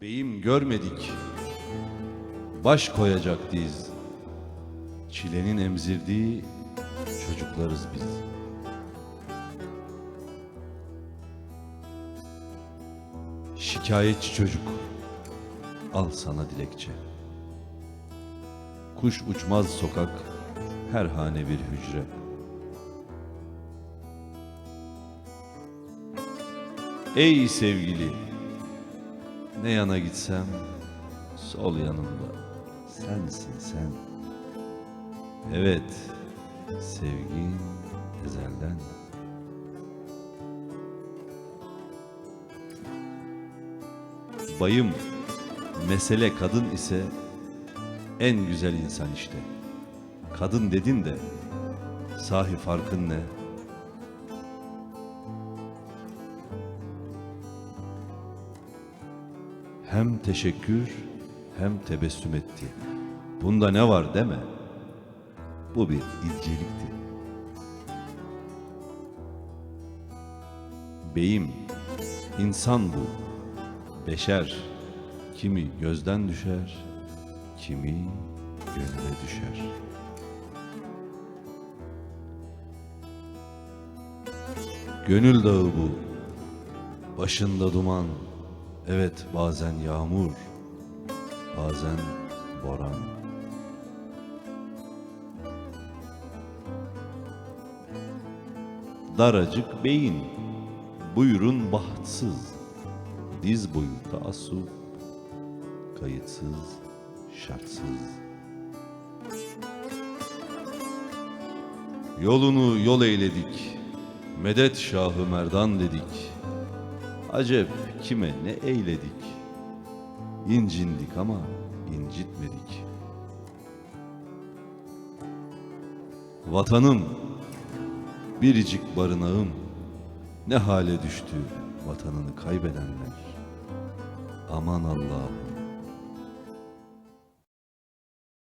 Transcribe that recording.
Beyim görmedik. Baş koyacak diz. Çilenin emzirdiği çocuklarız biz. Şikayetçi çocuk. Al sana dilekçe. Kuş uçmaz sokak, her hane bir hücre. Ey sevgili, ne yana gitsem sol yanımda sensin sen. Evet, sevgin ezelden. Bayım, mesele kadın ise en güzel insan işte. Kadın dedin de sahi farkın ne? Hem teşekkür hem tebessüm etti. Bunda ne var deme. Bu bir incelikti. Beyim, insan bu. Beşer. Kimi gözden düşer, kimi gönle düşer. Gönül dağı bu. Başında duman. Evet bazen yağmur. Bazen boran. Daracık beyin. Buyurun bahtsız. Diz boyu taassup. Kayıtsız, şartsız. Yolunu yol eyledik. Medet Şahı Merdan dedik. Acep kime ne eyledik? İncindik ama incitmedik. Vatanım, biricik barınağım, ne hale düştü vatanını kaybedenler. Aman Allah'ım,